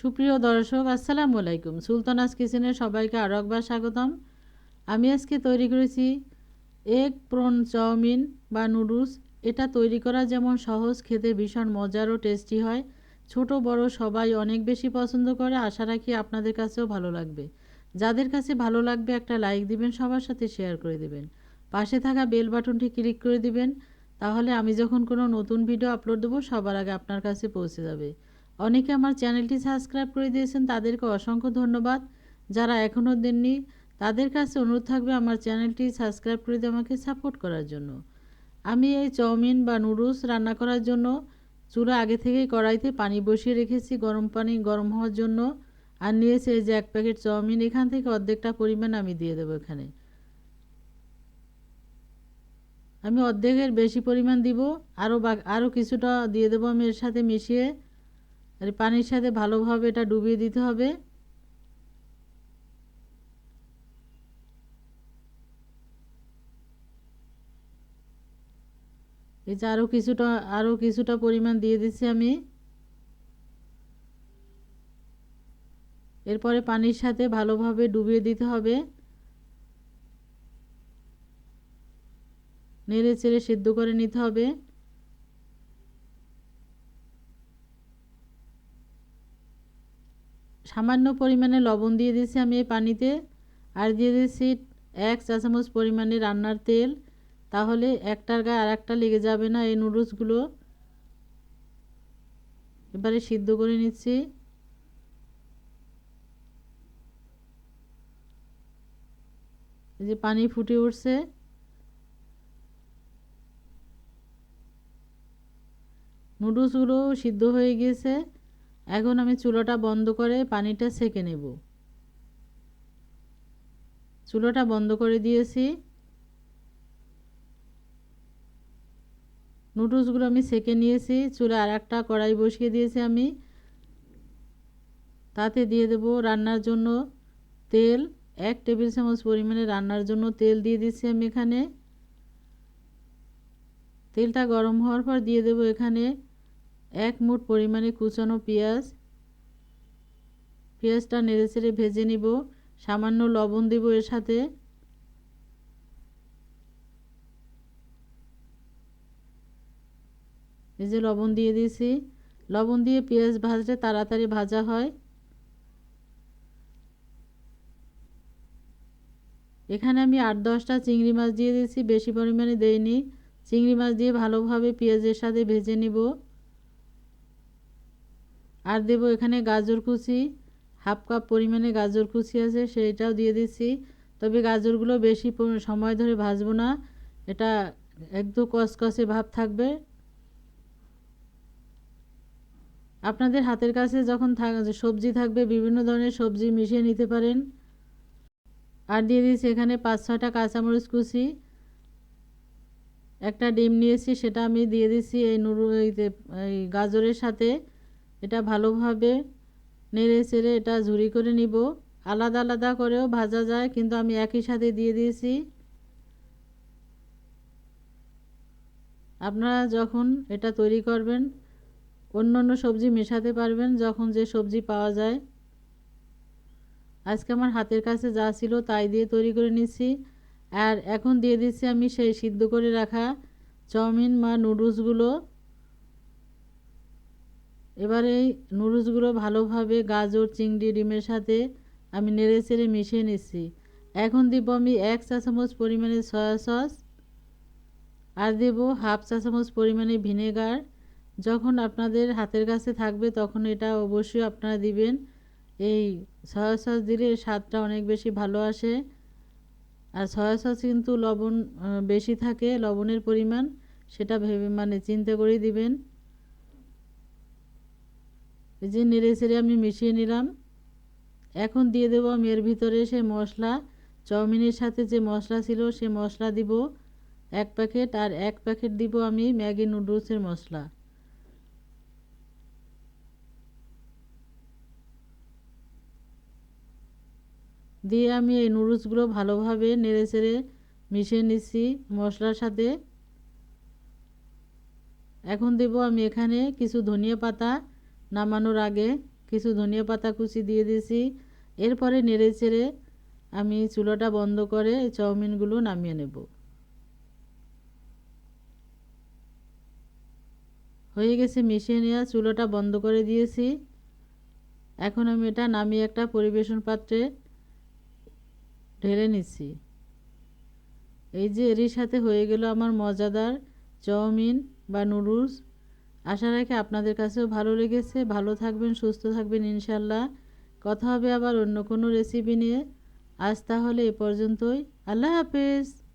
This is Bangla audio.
সুপ্রিয় দর্শক, আসসালামু আলাইকুম। সুলতানাস কিচেনে সবাইকে আরও একবার স্বাগতম। আমি আজকে তৈরি করেছি এগ প্রন চাউমিন বা নুডলস। এটা তৈরি করা যেমন সহজ, খেতে ভীষণ মজার ও টেস্টি হয়। ছোট, বড় সবাই অনেক বেশি পছন্দ করে। আশা রাখি আপনাদের কাছেও ভালো লাগবে। যাদের কাছে ভালো লাগবে একটা লাইক দিবেন, সবার সাথে শেয়ার করে দিবেন। পাশে থাকা বেল বাটনটি ক্লিক করে দিবেন। তাহলে আমি যখন কোনো নতুন ভিডিও আপলোড দেবো, সবার আগে আপনার কাছে পৌঁছে যাবে। অনেকে আমার চ্যানেলটি সাবস্ক্রাইব করে দিয়েছেন, তাদেরকে অসংখ্য ধন্যবাদ। যারা এখনও দেননি, তাদের কাছে অনুরোধ থাকবে আমার চ্যানেলটি সাবস্ক্রাইব করে দিয়ে আমাকে সাপোর্ট করার জন্য। আমি এই চাউমিন বা নুডলস রান্না করার জন্য চুলা আগে থেকেই কড়াইতে পানি বসিয়ে রেখেছি গরম পানি গরম হওয়ার জন্য, আর নিয়েছি এই যে এক প্যাকেট চাউমিন, এখান থেকে অর্ধেকটা পরিমাণ আমি দিয়ে দেবো এখানে। আমি অর্ধেকের বেশি পরিমাণ দিব আরও বা আরও কিছুটা দিয়ে দেবো আমি এর সাথে মিশিয়ে। আর পানির সাথে ভালোভাবে এটা ডুবিয়ে দিতে হবে। এই যে আরও কিছুটা আরও কিছুটা পরিমাণ দিয়ে দিচ্ছি আমি। এরপরে পানির সাথে ভালোভাবে ডুবিয়ে দিতে হবে। নেড়ে চেড়ে সিদ্ধ করে নিতে হবে। সামান্য পরিমাণে লবণ দিয়ে দিয়েছি আমি এই পানিতে। আর দিয়ে দিয়েছি এক চা চামচ পরিমাণে রান্নার তেল। তাহলে একটার গায়ে আর একটা লেগে যাবে না এই নুডলসগুলো। এবারে সিদ্ধ করে নিচ্ছি। এই যে পানি ফুটে উঠছে। নুডলসগুলো সিদ্ধ হয়ে গিয়েছে। এখন আমি চুলোটা বন্ধ করে পানিটা সেকে নেব। চুলোটা বন্ধ করে দিয়েছি। নুডলসগুলো আমি সেকে নিয়েছি। চুলে আর একটা কড়াই বসিয়ে দিয়েছি আমি। তাতে দিয়ে দেব রান্নার জন্য তেল। এক টেবিল চামচ পরিমাণে রান্নার জন্য তেল দিয়ে দিচ্ছি আমি এখানে। তেলটা গরম হওয়ার পর দিয়ে দেব এখানে এক মুঠ পরিমাণে কুচানো পেঁয়াজ। পেঁয়াজটা নেড়ে চেড়ে ভেজে নিব। সামান্য লবণ দেব এর সাথে। এই যে লবণ দিয়ে দিয়েছি। লবণ দিয়ে পেঁয়াজ ভাজলে তাড়াতাড়ি ভাজা হয়। এখানে আমি আট দশটা চিংড়ি মাছ দিয়ে দিয়েছি। বেশি পরিমাণে দেইনি। চিংড়ি মাছ দিয়ে ভালোভাবে পেঁয়াজের সাথে ভেজে নিব। আর দেব এখানে গাজর কুচি, হাফ কাপ পরিমাণে গাজর কুচি আছে, সেইটাও দিয়ে দিচ্ছি। তবে গাজরগুলো বেশি সময় ধরে ভাজবো না, এটা একদম কসকসে ভাব থাকবে। আপনাদের হাতের কাছে যখন থাক, সবজি থাকবে, বিভিন্ন ধরনের সবজি মিশিয়ে নিতে পারেন। আর দিয়ে দিয়েছি এখানে পাঁচ ছটা কাঁচামরিচ কুচি। একটা ডিম নিয়েছি, সেটা আমি দিয়ে দিচ্ছি এই নুরু এই গাজরের সাথে। এটা ভালোভাবে নেড়ে চেড়ে এটা ঝুরি করে নিব। আলাদা আলাদা করেও ভাজা যায়, কিন্তু আমি একই সাথে দিয়ে দিয়েছি। আপনারা যখন এটা তৈরি করবেন, অন্য অন্য সবজি মেশাতে পারবেন যখন যে সবজি পাওয়া যায়। আজকে আমার হাতের কাছে যা ছিল তাই দিয়ে তৈরি করে নিচ্ছি। আর এখন দিয়ে দিচ্ছি আমি সেই সিদ্ধ করে রাখা চাউমিন বা নুডলসগুলো। এবার এই নুডলসগুলো ভালোভাবে গাজর, চিংড়ি, ডিমের সাথে আমি নেড়ে চেড়ে মিশিয়ে নিচ্ছি। এখন দিব আমি এক চা চামচ পরিমাণে সয়া সস আর দেব হাফ চা চামচ পরিমাণে ভিনেগার। যখন আপনাদের হাতের কাছে থাকবে তখন এটা অবশ্যই আপনারা দিবেন। এই সয়া সস দিলে স্বাদটা অনেক বেশি ভালো আসে। আর সয়া সস কিন্তু লবণ বেশি থাকে, লবণের পরিমাণ, সেটা ভেবে মানে চিন্তা করেই দিবেন। এই যে নেড়ে চেড়ে আমি মিশিয়ে নিলাম। এখন দিয়ে দেবো আমি এর ভিতরে সে মশলা, চাউমিনের সাথে যে মশলা ছিল সে মশলা দিব। এক প্যাকেট আর এক প্যাকেট দিব আমি ম্যাগি নুডলসের মশলা। দিয়ে আমি এই নুডলসগুলো ভালোভাবে নেড়ে চেড়ে মিশিয়ে নিচ্ছি মশলার সাথে। এখন দেব আমি এখানে কিছু ধনিয়া পাতা নামানোর আগে কিছু ধনিয়া পাতা কুচি দিয়ে দিয়েছি। এরপরে নেড়ে চেড়ে আমি চুলাটা বন্ধ করে এই চাউমিনগুলো নামিয়ে নেব। হয়ে গেছে মিশিয়ে নেওয়া চুলোটা বন্ধ করে দিয়েছি। এখন আমি এটা নামিয়ে একটা পরিবেশন পাত্রে ঢেলে নিচ্ছি। এই যে এরই সাথে হয়ে গেল আমার মজাদার চাউমিন বা নুডলস। আশা রাখি আপনাদের কাছেও ভালো লেগেছে। ভালো থাকবেন, সুস্থ থাকবেন ইনশাল্লাহ কথা হবে আবার অন্য কোনো রেসিপি নিয়ে। আজ তাহলে এ পর্যন্তই। আল্লাহ হাফেজ।